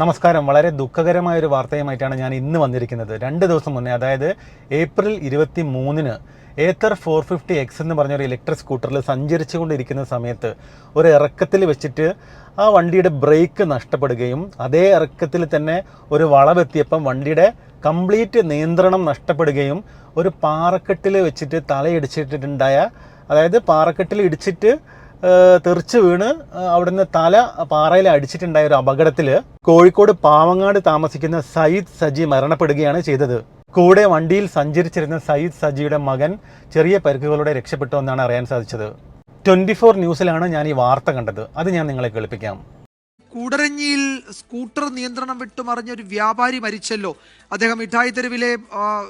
നമസ്കാരം. വളരെ ദുഃഖകരമായ ഒരു വാർത്തയുമായിട്ടാണ് ഞാൻ ഇന്ന് വന്നിരിക്കുന്നത്. രണ്ട് ദിവസം മുന്നേ അതായത് ഏപ്രിൽ ഇരുപത്തി മൂന്നിന് ഏത്തർ ഫോർ ഫിഫ്റ്റി എക്സ് എന്ന് പറഞ്ഞൊരു ഇലക്ട്രിക് സ്കൂട്ടറിൽ സഞ്ചരിച്ചുകൊണ്ടിരിക്കുന്ന സമയത്ത് ഒരു ഇറക്കത്തിൽ വെച്ചിട്ട് ആ വണ്ടിയുടെ ബ്രേക്ക് നഷ്ടപ്പെടുകയും അതേ ഇറക്കത്തിൽ തന്നെ ഒരു വളവെത്തിയപ്പം വണ്ടിയുടെ കംപ്ലീറ്റ് നിയന്ത്രണം നഷ്ടപ്പെടുകയും ഒരു പാറക്കെട്ടിൽ വെച്ചിട്ട് തലയിടിച്ചിട്ടുണ്ടായ അതായത് പാറക്കെട്ടിൽ ഇടിച്ചിട്ട് തെറിച്ച് വീണ് അവിടുന്ന് തല പാറയിൽ അടിച്ചിട്ടുണ്ടായ ഒരു അപകടത്തിൽ കോഴിക്കോട് പാവങ്ങാട് താമസിക്കുന്ന സയ്യിദ് സജി മരണപ്പെടുകയാണ് ചെയ്തത്. കൂടെ വണ്ടിയിൽ സഞ്ചരിച്ചിരുന്ന സയ്യിദ് സജിയുടെ മകൻ ചെറിയ പരിക്കുകളോടെ രക്ഷപ്പെട്ടു എന്നാണ് അറിയാൻ സാധിച്ചത്. ട്വന്റി ഫോർ ന്യൂസിലാണ് ഞാൻ ഈ വാർത്ത കണ്ടത്. അത് ഞാൻ നിങ്ങളെ കേൾപ്പിക്കാം. കൂടരഞ്ഞിയിൽ സ്കൂട്ടർ നിയന്ത്രണം വിട്ടുമറിഞ്ഞ ഒരു വ്യാപാരി മരിച്ചല്ലോ. അദ്ദേഹം മിഠായി തെരുവിലെ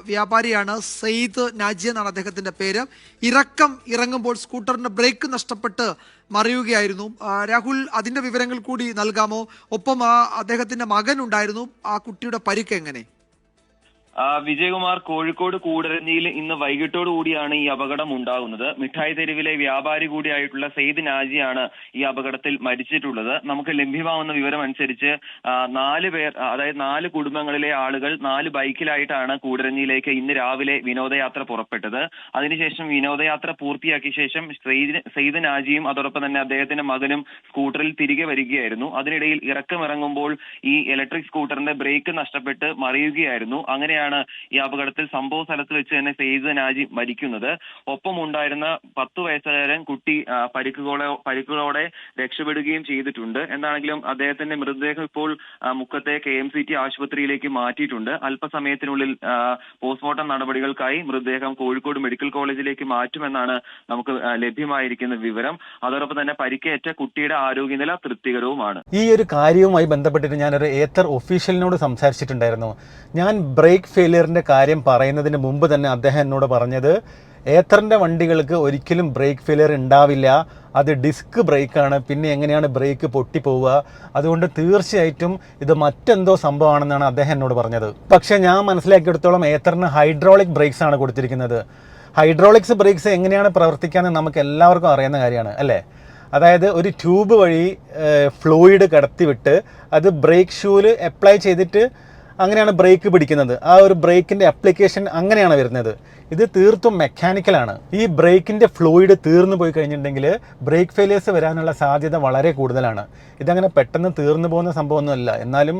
വ്യാപാരിയാണ്. സെയ്ദ് നാജി എന്നാണ് അദ്ദേഹത്തിന്റെ പേര്. ഇറക്കം ഇറങ്ങുമ്പോൾ സ്കൂട്ടറിന്റെ ബ്രേക്ക് നഷ്ടപ്പെട്ട് മറിയുകയായിരുന്നു. രാഹുൽ അതിന്റെ വിവരങ്ങൾ കൂടി നൽകാമോ? ഒപ്പം അദ്ദേഹത്തിന്റെ മകൻ ഉണ്ടായിരുന്നു. ആ കുട്ടിയുടെ പരിക്ക് എങ്ങനെ? വിജയകുമാർ കോഴിക്കോട് കൂടരഞ്ഞിയിൽ ഇന്ന് വൈകിട്ടോടുകൂടിയാണ് ഈ അപകടം ഉണ്ടാകുന്നത്. മിഠായി തെരുവിലെ വ്യാപാരി കൂടിയായിട്ടുള്ള സെയ്ദ് നാജിയാണ് ഈ അപകടത്തിൽ മരിച്ചിട്ടുള്ളത്. നമുക്ക് ലഭ്യമാവുന്ന വിവരം അനുസരിച്ച് നാല് പേർ അതായത് നാല് കുടുംബങ്ങളിലെ ആളുകൾ നാല് ബൈക്കിലായിട്ടാണ് കൂടരഞ്ഞിയിലേക്ക് ഇന്ന് രാവിലെ വിനോദയാത്ര പുറപ്പെട്ടത്. അതിനുശേഷം വിനോദയാത്ര പൂർത്തിയാക്കിയ ശേഷം സെയ്ദ് നാജിയും അതോടൊപ്പം തന്നെ അദ്ദേഹത്തിന്റെ മകനും സ്കൂട്ടറിൽ തിരികെ വരികയായിരുന്നു. അതിനിടയിൽ ഇറക്കമിറങ്ങുമ്പോൾ ഈ ഇലക്ട്രിക് സ്കൂട്ടറിന്റെ ബ്രേക്ക് നഷ്ടപ്പെട്ട് മറിയുകയായിരുന്നു. അങ്ങനെയാണ് ഈ അപകടത്തിൽ സംഭവ സ്ഥലത്ത് വെച്ച് തന്നെ സെയ്ദ് നാജി മരിക്കുന്നത്. ഒപ്പം ഉണ്ടായിരുന്ന പത്ത് വയസ്സുകാരൻ കുട്ടി പരിക്കുകളെ പരിക്കുകളോ പരിക്കുകളോടെ രക്ഷപ്പെടുകയും ചെയ്തിട്ടുണ്ട്. എന്താണെങ്കിലും അദ്ദേഹത്തിന്റെ മൃതദേഹം ഇപ്പോൾ മുക്കത്തെ കെ എം സി ടി ആശുപത്രിയിലേക്ക് മാറ്റിയിട്ടുണ്ട്. അല്പസമയത്തിനുള്ളിൽ പോസ്റ്റ്മോർട്ടം നടപടികൾക്കായി മൃതദേഹം കോഴിക്കോട് മെഡിക്കൽ കോളേജിലേക്ക് മാറ്റുമെന്നാണ് നമുക്ക് ലഭ്യമായിരിക്കുന്ന വിവരം. അതോടൊപ്പം തന്നെ പരിക്കേറ്റ കുട്ടിയുടെ ആരോഗ്യനില തൃപ്തികരവുമാണ്. ഈ ഒരു കാര്യവുമായി ബന്ധപ്പെട്ടിട്ട് ഞാനൊരു ഏത്തർ ഒഫീഷ്യലിനോട് സംസാരിച്ചിട്ടുണ്ടായിരുന്നു. ഞാൻ ബ്രേക്ക് ഫെയിലിയറിന്റെ കാര്യം പറയുന്നതിന് മുമ്പ് തന്നെ അദ്ദേഹം എന്നോട് പറഞ്ഞത് ഏത്തറിന്റെ വണ്ടികൾക്ക് ഒരിക്കലും ബ്രേക്ക് ഫെയിലിയർ ഉണ്ടാവില്ല. അത് ഡിസ്ക് ബ്രേക്കാണ്. പിന്നെ എങ്ങനെയാണ് ബ്രേക്ക് പൊട്ടിപ്പോവുക? അതുകൊണ്ട് തീർച്ചയായിട്ടും ഇത് മറ്റെന്തോ സംഭവമാണെന്നാണ് അദ്ദേഹം എന്നോട് പറഞ്ഞത്. പക്ഷേ ഞാൻ മനസ്സിലാക്കിയെടുത്തോളം ഏത്തറിന് ഹൈഡ്രോളിക് ബ്രേക്സ് ആണ് കൊടുത്തിരിക്കുന്നത്. ഹൈഡ്രോളിക്സ് ബ്രേക്സ് എങ്ങനെയാണ് പ്രവർത്തിക്കാന്ന് നമുക്ക് എല്ലാവർക്കും അറിയുന്ന കാര്യമാണ് അല്ലേ? അതായത് ഒരു ട്യൂബ് വഴി ഫ്ലൂയിഡ് കടത്തിവിട്ട് അത് ബ്രേക്ക് ഷൂവിൽ അപ്ലൈ ചെയ്തിട്ട് അങ്ങനെയാണ് ബ്രേക്ക് പിടിക്കുന്നത്. ആ ഒരു ബ്രേക്കിന്റെ അപ്ലിക്കേഷൻ അങ്ങനെയാണ് വരുന്നത്. ഇത് തീർത്തും മെക്കാനിക്കലാണ് ഈ ബ്രേക്കിന്റെ ഫ്ലൂയിഡ് തീർന്നു പോയി കഴിഞ്ഞിട്ടുണ്ടെങ്കിൽ ബ്രേക്ക് ഫെയിലിയേഴ്സ് വരാനുള്ള സാധ്യത വളരെ കൂടുതലാണ്. ഇതങ്ങനെ പെട്ടെന്ന് തീർന്നു പോകുന്ന സംഭവമൊന്നുമല്ല. എന്നാലും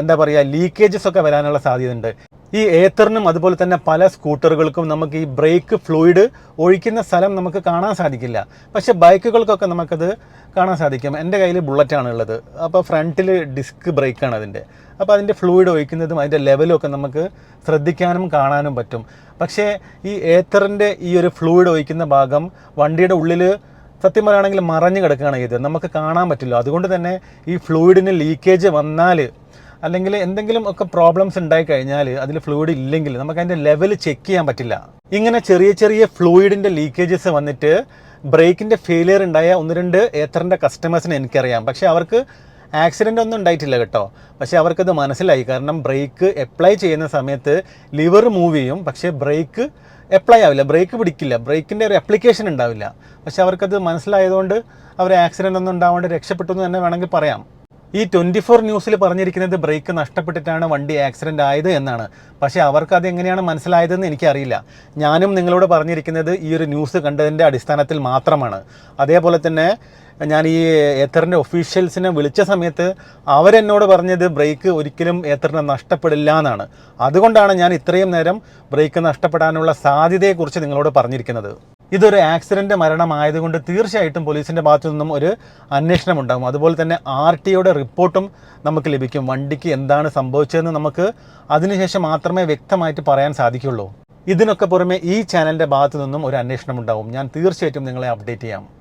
എന്താ പറയുക ലീക്കേജസ് ഒക്കെ വരാനുള്ള സാധ്യതയുണ്ട്. ഈ ഏത്തറിനും അതുപോലെ തന്നെ പല സ്കൂട്ടറുകൾക്കും നമുക്ക് ഈ ബ്രേക്ക് ഫ്ലൂയിഡ് ഒഴിക്കുന്ന സ്ഥലം നമുക്ക് കാണാൻ സാധിക്കില്ല. പക്ഷേ ബൈക്കുകൾക്കൊക്കെ നമുക്കത് കാണാൻ സാധിക്കും. എന്റെ കയ്യിൽ ബുള്ളറ്റാണ് ഉള്ളത് അപ്പോൾ ഫ്രണ്ടിൽ ഡിസ്ക് ബ്രേക്കാണ് അതിന്റെ. അപ്പോൾ അതിന്റെ ഫ്ലൂയിഡ് ഒഴിക്കുന്നതും അതിന്റെ ലെവലും ഒക്കെ നമുക്ക് ശ്രദ്ധിക്കാനും കാണാനും പറ്റും. പക്ഷേ ഈ ഏത്തറിന്റെ ഈ ഒരു ഫ്ലൂയിഡ് ഒഴിക്കുന്ന ഭാഗം വണ്ടിയുടെ ഉള്ളിൽ സത്യം പറയുകയാണെങ്കിൽ മറഞ്ഞു കിടക്കുകയാണ് ഇത് നമുക്ക് കാണാൻ പറ്റില്ല. അതുകൊണ്ട് തന്നെ ഈ ഫ്ലൂയിഡിന് ലീക്കേജ് വന്നാൽ അല്ലെങ്കിൽ എന്തെങ്കിലും ഒക്കെ പ്രോബ്ലംസ് ഉണ്ടായി കഴിഞ്ഞാൽ അതിൽ ഫ്ലൂയിഡ് ഇല്ലെങ്കിൽ നമുക്ക് അതിന്റെ ലെവൽ ചെക്ക് ചെയ്യാൻ പറ്റില്ല. ഇങ്ങനെ ചെറിയ ചെറിയ ഫ്ലൂയിഡിന്റെ ലീക്കേജസ് വന്നിട്ട് ബ്രേക്കിന്റെ ഫെയിലിയർ ഉണ്ടായ ഒന്ന് രണ്ട് ഏത്തറിന്റെ കസ്റ്റമേഴ്സിനെ എനിക്കറിയാം. പക്ഷേ അവർക്ക് ആക്സിഡന്റ് ഒന്നും ഉണ്ടായിട്ടില്ല കേട്ടോ. പക്ഷേ അവർക്കത് മനസ്സിലായി. കാരണം ബ്രേക്ക് അപ്ലൈ ചെയ്യുന്ന സമയത്ത് ലിവർ മൂവ് ചെയ്യും. പക്ഷേ ബ്രേക്ക് അപ്ലൈ ആവില്ല. ബ്രേക്ക് പിടിക്കില്ല. ബ്രേക്കിന്റെ ഒരു അപ്ലിക്കേഷൻ ഉണ്ടാവില്ല. പക്ഷേ അവർക്കത് മനസ്സിലായതുകൊണ്ട് അവർ ആക്സിഡന്റ് ഒന്നും ഉണ്ടാവാണ്ട് രക്ഷപ്പെട്ടു എന്ന് തന്നെ വേണമെങ്കിൽ പറയാം. ഈ ട്വന്റി ഫോർ ന്യൂസിൽ പറഞ്ഞിരിക്കുന്നത് ബ്രേക്ക് നഷ്ടപ്പെട്ടിട്ടാണ് വണ്ടി ആക്സിഡന്റ് ആയത് എന്നാണ്. പക്ഷേ അവർക്ക് അത് എങ്ങനെയാണ് മനസ്സിലായതെന്ന് എനിക്കറിയില്ല. ഞാനും നിങ്ങളോട് പറഞ്ഞിരിക്കുന്നത് ഈ ഒരു ന്യൂസ് കണ്ടതിന്റെ അടിസ്ഥാനത്തിൽ മാത്രമാണ്. അതേപോലെ തന്നെ ഞാൻ ഈ ഏത്തറിന്റെ ഒഫീഷ്യൽസിനെ വിളിച്ച സമയത്ത് അവരെന്നോട് പറഞ്ഞത് ബ്രേക്ക് ഒരിക്കലും ഏത്തറിനെ നഷ്ടപ്പെടില്ല എന്നാണ്. അതുകൊണ്ടാണ് ഞാൻ ഇത്രയും നേരം ബ്രേക്ക് നഷ്ടപ്പെടാനുള്ള സാധ്യതയെക്കുറിച്ച് നിങ്ങളോട് പറഞ്ഞിരിക്കുന്നത്. ഇതൊരു ആക്സിഡന്റ് മരണമായതുകൊണ്ട് തീർച്ചയായിട്ടും പോലീസിന്റെ ഭാഗത്തു നിന്നും ഒരു അന്വേഷണം ഉണ്ടാകും. അതുപോലെ തന്നെ ആർ ടിയുടെ റിപ്പോർട്ടും നമുക്ക് ലഭിക്കും. വണ്ടിക്ക് എന്താണ് സംഭവിച്ചതെന്ന് നമുക്ക് അതിനുശേഷം മാത്രമേ വ്യക്തമായിട്ട് പറയാൻ സാധിക്കുള്ളൂ. ഇതിനൊക്കെ പുറമെ ഈ ചാനലിന്റെ ഭാഗത്തു നിന്നും ഒരു അന്വേഷണം ഉണ്ടാവും ഞാൻ തീർച്ചയായിട്ടും നിങ്ങളെ അപ്ഡേറ്റ് ചെയ്യാം.